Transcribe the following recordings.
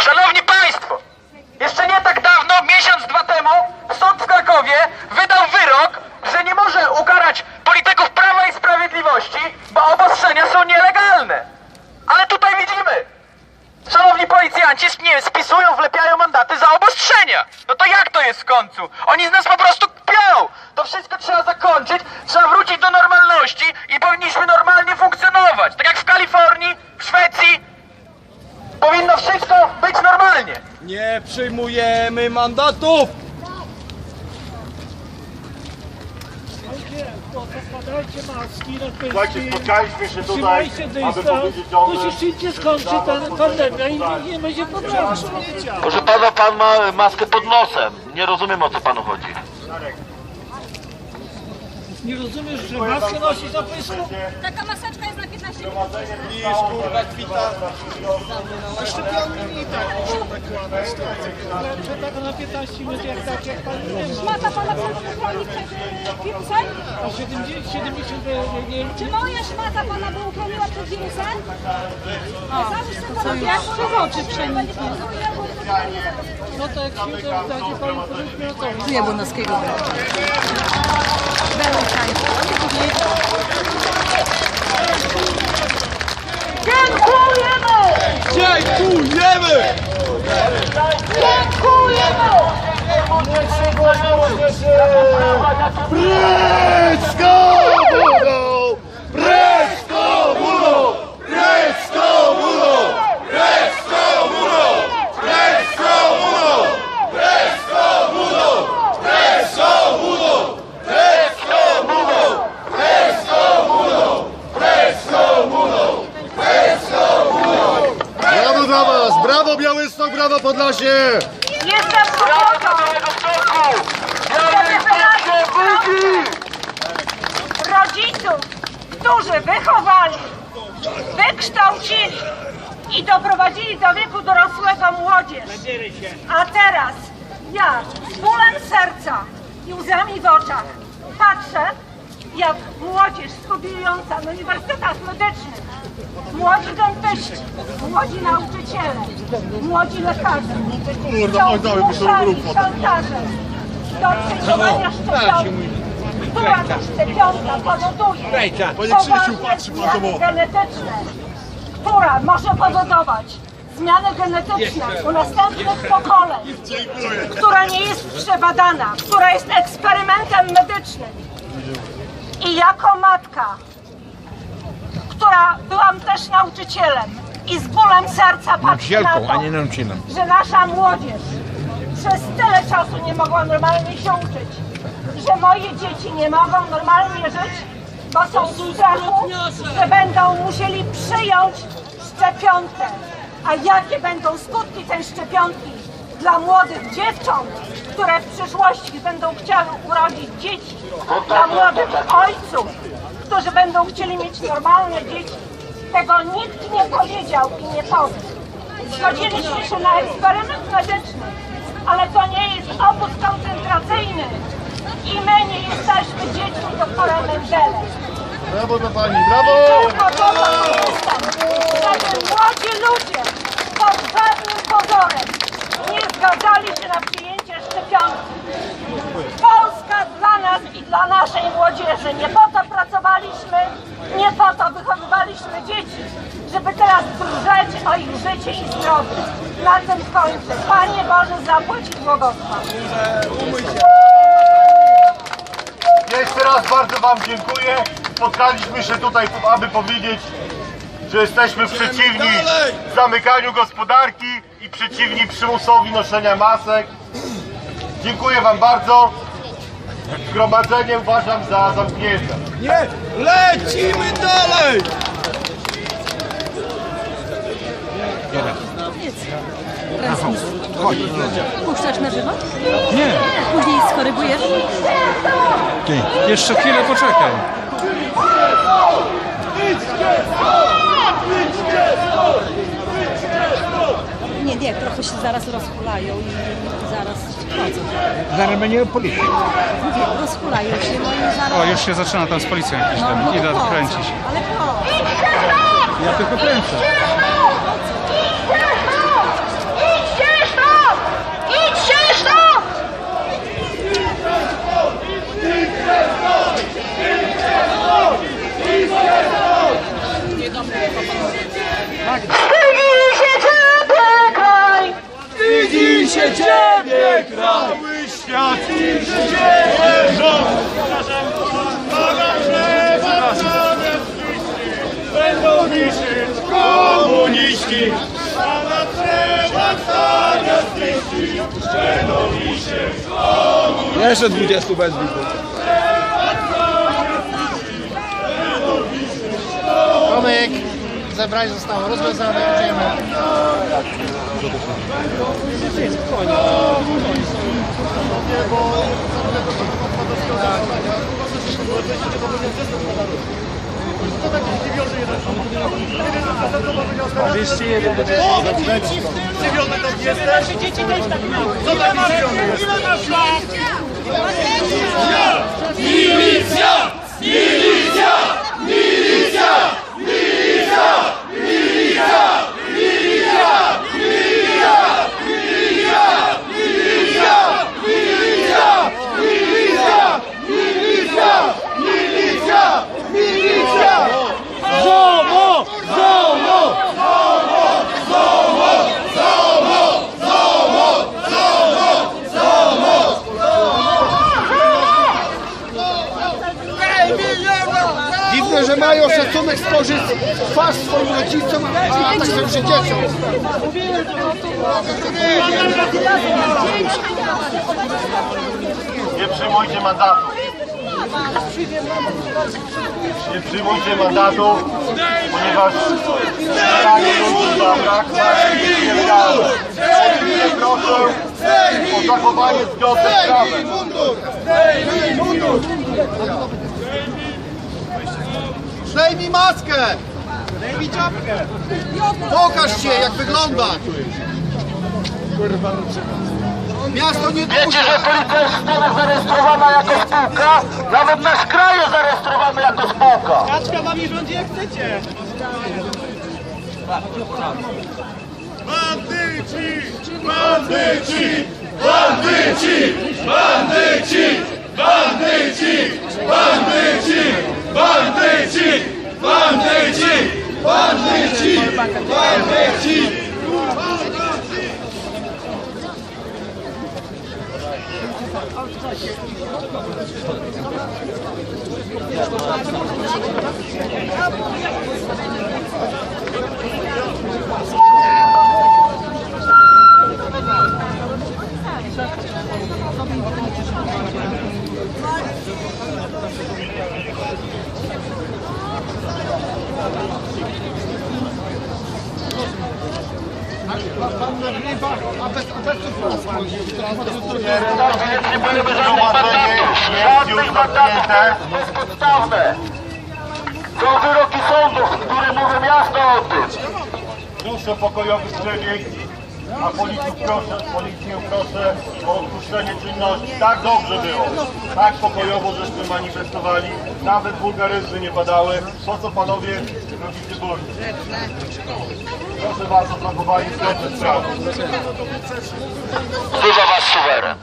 Szanowni Państwo, jeszcze nie tak dawno, miesiąc, dwa temu, sąd w Krakowie wydał wyrok, że nie może ukarać polityków Prawa i Sprawiedliwości, bo obostrzenia są nielegalne. Ale tutaj widzimy, szanowni policjanci, nie spisują, wlepiają mandaty za obostrzenia. No to jak to jest w końcu? Oni z nas po prostu kpią. To wszystko trzeba zakończyć, trzeba wrócić do normalności i powinniśmy normalnie funkcjonować. Tak jak w Kalifornii, w Szwecji, Powinno wszystko być normalnie. Nie przyjmujemy mandatów! Zakładajcie maski, Słuchajcie, spotkaliśmy się tutaj, trzymajcie aby dystans, powiedzieć o to się tym, szybciej skończy ta pandemia i nie będzie problemu. Proszę pana, pan ma maskę pod nosem. Nie rozumiem o co panu chodzi. Nie rozumiesz, że maskę nosisz na pysku? Taka maseczka jest na 15 minut. Niż kurwa kwita. Że tak na 15 minut jak tak, jak pan mówi. Ma ta pana uchroni przed y, wirusem? A 70, 70 nie, nie, Czy moja szmata pana by uchroniła przed wirusem? Załóż sobie jak przez oczy przeniknie oficjalnie no to jak zamykam to zgromadzenie. Żyje Błonowskiego. Dziękujemy! Dziękujemy! Dziękujemy! Dziękujemy! Bryczka! Brawo Białystok! Brawo Podlasie! Jestem Brawa Białego Stoku! Białystok się budzi! rodziców, którzy wychowali, wykształcili i doprowadzili do wieku dorosłego młodzież. A teraz ja z bólem serca i łzami w oczach patrzę, jak młodzież studiująca na uniwersytetach medycznych, młodzi dentyści, młodzi nauczyciele, młodzi lekarze. Są zmuszani szantażem do przyjmowania szczepionki, która ta szczepionka powoduje poważne zmiany genetyczne, która może powodować zmiany genetyczne u następnych pokoleń, która nie jest przebadana, która jest eksperymentem medycznym. I jako matka, która byłam też nauczycielem i z bólem serca patrzę na to, że nasza młodzież przez tyle czasu nie mogła normalnie się uczyć, że moje dzieci nie mogą normalnie żyć, bo są w strachu, że będą musieli przyjąć szczepionkę. A jakie będą skutki tej szczepionki dla młodych dziewcząt, które w przyszłości będą chciały urodzić dzieci, dla młodych ojców, którzy będą chcieli mieć normalne dzieci. Tego nikt nie powiedział i nie powie. Zgodziliśmy się na eksperyment medyczny, ale to nie jest obóz koncentracyjny i my nie jesteśmy dziećmi doktora Mengele. Brawo dla pani! Brawo! Żeby młodzi ludzie pod żadnym pozorem nie zgadzali się na przyjęcie szczepionki. Polska dla nas i dla naszej młodzieży. Nie po to pracowaliśmy, nie po to wychowywaliśmy dzieci, żeby teraz drżeć o ich życie i zdrowie. Na tym kończę. Panie Boże, zapłać ich błogosław. Jeszcze raz bardzo Wam dziękuję. Spotkaliśmy się tutaj, aby powiedzieć, że jesteśmy przeciwni zamykaniu gospodarki i przeciwni przymusowi noszenia masek. Dziękuję Wam bardzo. Zgromadzenie uważam za zamknięte. Nie! Lecimy dalej! Puszczasz na żywo? Nie. Później skorygujesz? Ty, jeszcze chwilę poczekaj. Nie, nie, trochę się zaraz rozhulają i zaraz wchodzą. Zaraz będzie policja. Mówię, rozhulają się, no i zaraz... O, już się zaczyna tam z policją jakiś tam. Idę po co? kręcić. Ale po Ja tylko kręcę. Kraj! Cały świat widzi ciebie rząd! Będą niszczyć komuniści! A na drzewach zamiast liści będą niszczyć komuniści! Jeszcze 20 bez widzów. Tomek, zebranie zostało rozwiązane, idziemy dużo też nie. Spokojnie, bo to tak się dziwią, że jeden samochód. 31 do 10. Dziwiony tak jesteś? Nasze dzieci też tak mają. Co tak dziwiony jesteś? Milicja! Milicja! Milicja! że mają szacunek stworzyć twarz swoim rodzicom, a także że dzieciom. Nie przyjmujcie mandatu. Nie przyjmujcie mandatu, ponieważ. Proszę o zachowanie zgody. Zdejmij maskę! Zdejmij czapkę! Pokaż się, jak wygląda! Miasto nie Wiecie, że policja jest w Stanach zarejestrowana jako spółka? Nawet nasz kraj jest zarejestrowany jako spółka. Bandyci! Bandyci! Bandyci! Bandyci! Bandyci! Bandyci! 犯罪气，犯罪气，犯罪气，犯罪气。Proszę o pokojowy przebieg, a policję proszę, policję proszę o odpuszczenie czynności. Tak dobrze było. Tak pokojowo żeśmy manifestowali. Nawet wulgaryzmy nie padały. Po co panowie robicie ból? Proszę bardzo, zachowali zgodne z prawem. Wzywa was suweren.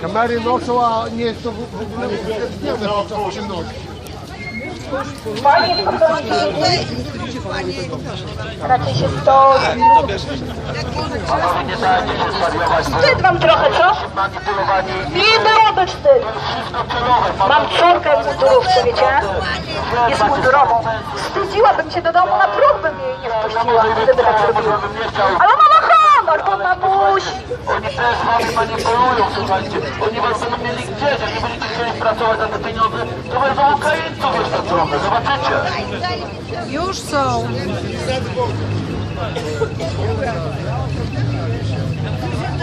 Kamery noszą, a nie jest to w ogóle. Panowie nie dajcie się zwariować. Wstyd wam trochę, co? Nie byłoby wstyd. Mam córkę w mundurówce, wiecie? Jest mundurową. Wstydziłabym się do domu, na próg bym jej nie wpuściła, gdyby tak zrobiła. Ale ona honor, bo ma buzi. Oni też wami manipulują, słuchajcie. Oni was będą mieli gdzieś, jak nie będziecie chcieli pracować za te pieniądze, to będą Ukraińców jeszcze trochę, zobaczycie. Już są.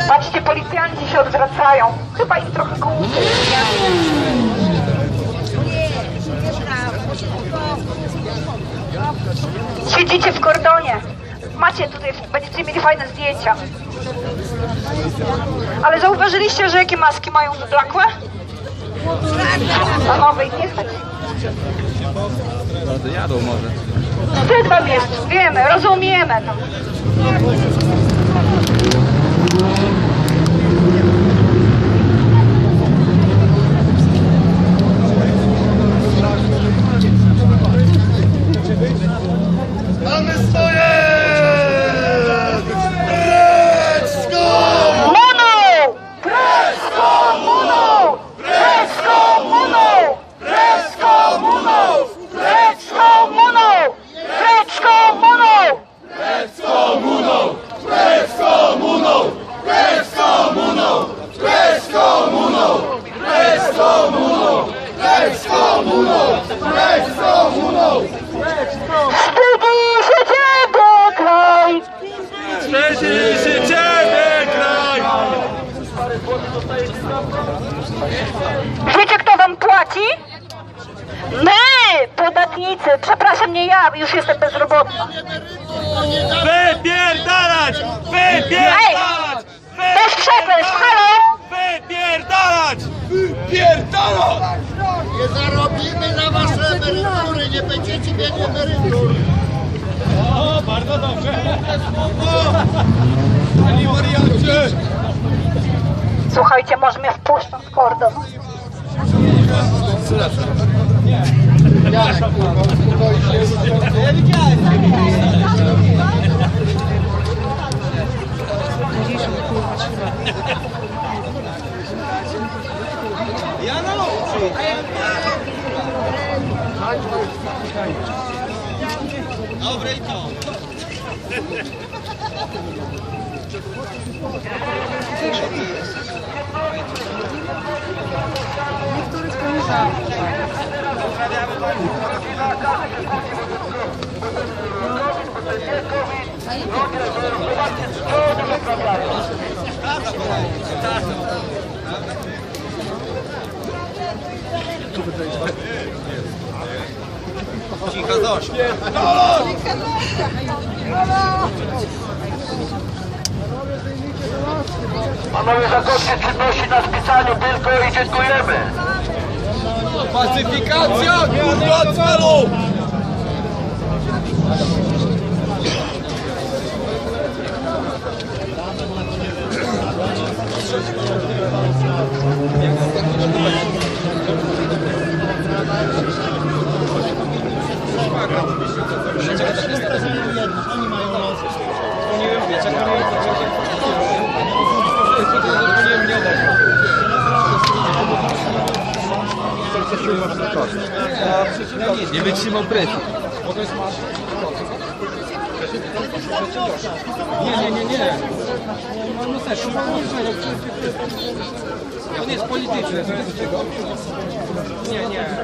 Patrzcie, policjanci się odwracają. Chyba im trochę głupie. Siedzicie w kordonie. Macie tutaj, będziecie mieli fajne zdjęcia. Ale zauważyliście, że jakie maski mają wyblakłe? A nowej nie stać. Jadą może. Wstyd wam jest, wiemy, rozumiemy to. Mamy swoje! nie ja, już jestem bezrobotna. Wypierdalać! Wypierdalać! Bez przekleństw, halo! Wypierdalać! Pierdolą! Nie zarobimy na wasze emerytury, nie będziecie mieli emerytur. O, bardzo dobrze. Panie wariacie! Słuchajcie, może mnie wpuszczą w kordon. Dobre i to. Niektórych to nie Pozdrawiamy Pani Skorowilaka. Ludzie, zobaczcie, co oni wyprawiają. Prawda, Prawda. Tu wydaje się. Panowie zakończcie czynności na spisaniu tylko i dziękujemy. Pacyfikacja! Kurwa celu! Nie wytrzymał presji. Nie, nie, nie, nie. No też, on jest polityczny. Nie, nie.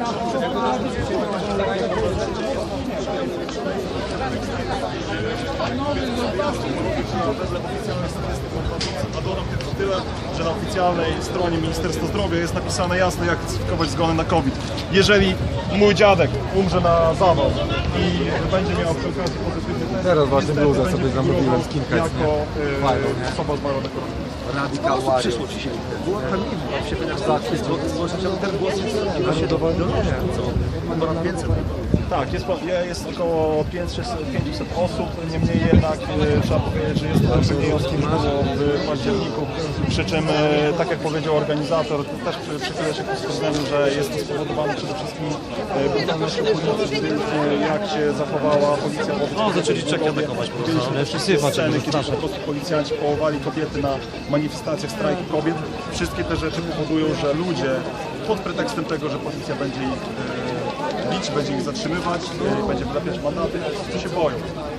A dodam tylko tyle, że na oficjalnej stronie Ministerstwa Zdrowia jest napisane jasno, jak klasyfikować zgony na COVID. Jeżeli mój dziadek umrze na zawał i będzie miał przy okazji pozytywny test, Teraz właśnie niestety będzie sobie zamówiłem z Kinka, Jako y, osoba zmarła na. Radikał Przyszło ci się. Było tam inno. się pytasz za 3 zł, zgłosić, ale ten głos jest się dowolny. Ponad 500. Tak, jest, jest około 500, 500 osób, niemniej jednak e, trzeba powiedzieć, że jest to mniej osób niż było w październiku, przy czym, e, tak jak powiedział organizator, to też przy- przychyla się ku stwierdzeniu, że jest to spowodowane przede wszystkim e, brutalnością policji, jak się zachowała policja wobec No, zaczęli czeki atakować po prostu. Sceny, kiedy po prostu policjanci połowali kobiety na manifestacjach strajku kobiet. Wszystkie te rzeczy powodują, że ludzie pod pretekstem tego, że policja będzie ich bić, będzie ich zatrzymywać, e, będzie wylepiać mandaty, prostu się boją.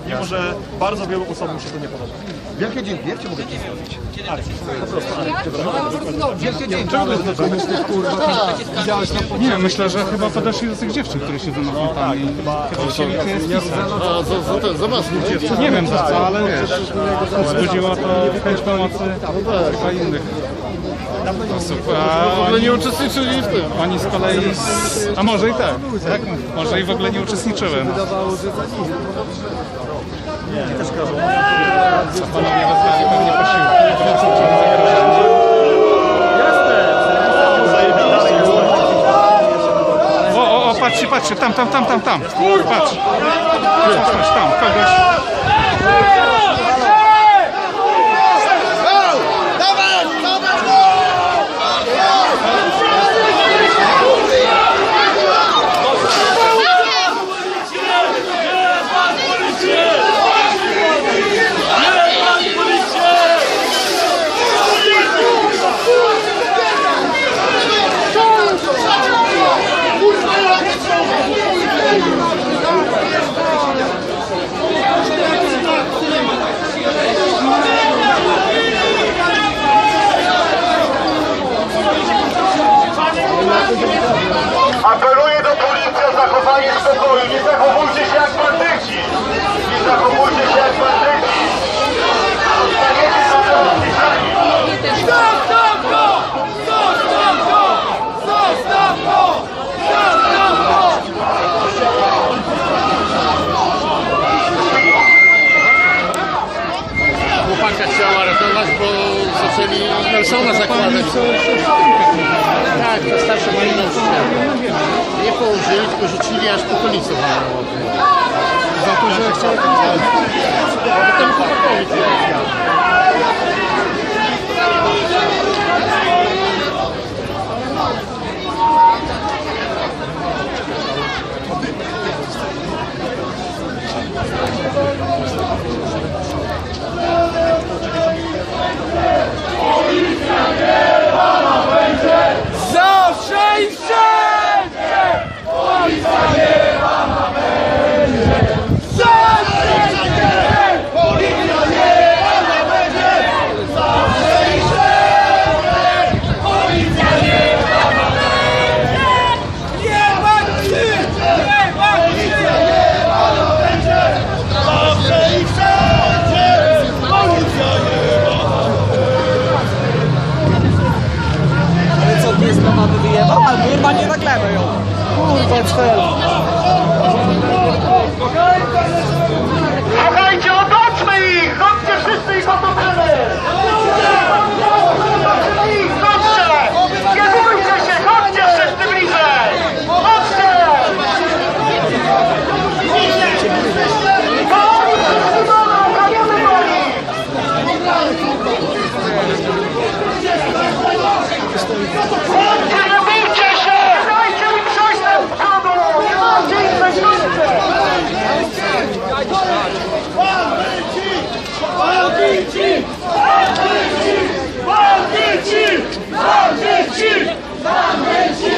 Mimo, że bardzo wielu osobom się to nie podoba. Wielkie dzięki, jak cię mogę pozdrowić? Nie, myślę, że chyba podeszli do tych dziewczyn, które siedzą na fontanie. i Chyba chcieli się spisać. A za, za, za, za was dziewczyn. Nie wiem za co, ale wzbudziło to chęć pomocy chyba innych osób. A W ogóle nie uczestniczyli w tym. oni z kolei, a może i tak, tak, może i w ogóle nie uczestniczyłem. Co panowie wezwali pewnie posiłki. O, o, o, patrzcie, patrzcie, tam, tam, tam, tam, tam. Patrz. Patrz, patrz, tam, kogoś. Mamy wyjebał? Albo chyba nie naklemy ją. Kurwa, cel. Słuchajcie, otoczmy ich! Chodźcie wszyscy ich otoczymy! Otoczymy ich, chodźcie! Nie bójcie się, chodźcie wszyscy bliżej! Chodźcie! To oni wszyscy wolą, kamiemy po nich! Chodźcie, nie bójcie się! Dajcie im przejść do przodu! Nie macie ich weźmiecie! Bandyci! Bandyci! Bandyci! Bandyci! Bandyci!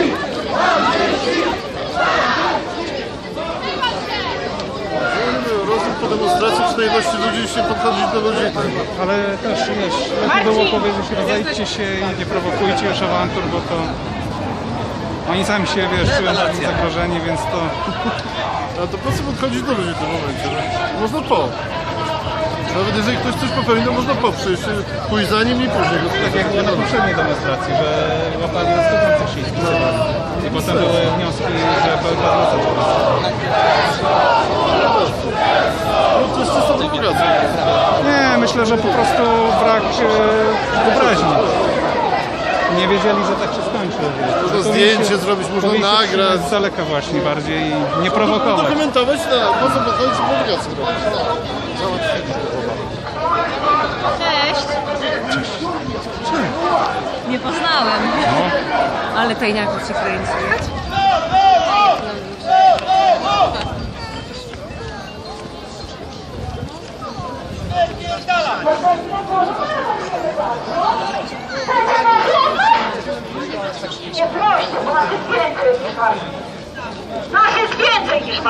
Rozum po ilości ludzi nie podchodzić do ludzi. Ale też wiesz, lepiej było powiedzieć, rozejdźcie się i nie prowokujcie już awantur, bo to... Oni sami się, wiesz, czują zagrożeni, więc to... A to po co podchodzić do ludzi w tym momencie? No? Można po. Nawet jeżeli ktoś coś popełni, to można poprzeć. Pójść za nim i później go Tak jak było na poprzedniej demonstracji, że łapali rozchodzących się i spisywali. I potem były wnioski, że pełna No to jest czysta prowokacja. Nie, myślę, że po prostu brak e, wyobraźni. Nie wiedzieli, że tak się skończy. Można Powinni zdjęcie się- zrobić, można powinni się nagrać. trzymać Z daleka właśnie bardziej i nie prowokować. Dokumentować, no, po co podchodzić prowokację robić? Cześć. Nie poznałem. Ale tajniaków się kręci. Nie proście, bo nas jest więcej niż was. Nas jest więcej niż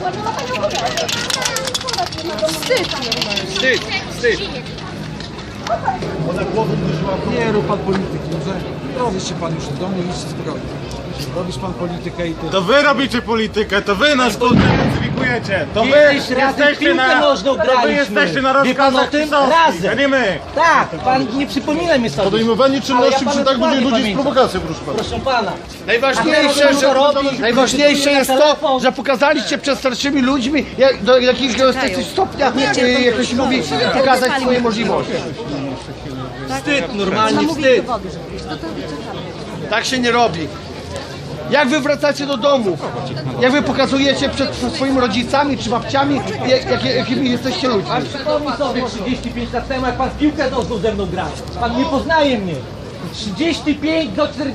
was. Dotykamy sytuacji. Nie rób pan polityki, dobrze? Robisz się pan już w domu i idź spokojnie. Robisz pan politykę i ty... To wy robicie politykę, to wy nas polityfikujecie, to wy Kiedyś razem jesteście piłkę na, nożną to wy graliśmy. jesteście na Wie pan o rozkazach tym? pisowskich, Razem. a nie my. Tak, pan nie przypomina mi sobie. Podejmowanie czynności ja przy tak dużej dokładnie ludzi jest pamiętam. prowokacją, proszę pana. Proszę pana. Najważniejsze, że, robi, najważniejsze jest to, że pokazaliście przed starszymi ludźmi, jak, do jakiego jesteście stopnia, e, jak to się mówi, pokazać swoje możliwości. Wstyd, normalnie wstyd. Tak się nie robi. Jak wy wracacie do domu? Jak wy pokazujecie przed swoimi rodzicami czy babciami, jak, jakie- jakimi jesteście ludźmi? Pan przypomnij sobie 35 lat temu, jak pan w piłkę nożną ze mną grał. Pan nie poznaje mnie. 35 do 4...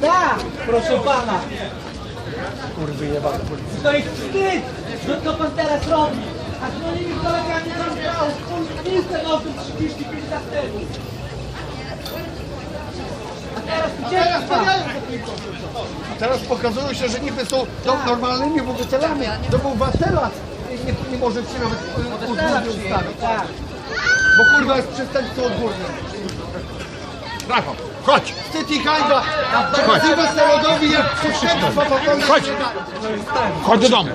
Tak, proszę pana. Kurwy jebane To jest wstyd, że to pan teraz robi. A z moimi kolegami pan grał w piłkę nożną 35 lat temu. A teraz pokazują się, że niby są no, normalnymi obywatelami. No bo obywatela nie, nie może przyjąć Obywatela ustawy, przyjęli, tak. bo kurwa jest przestępstwo odgórne. Rafał, chodź! Wstyd i hańba! Przekazywać narodowi jak przestępstwo popełnione. Chodź do domu!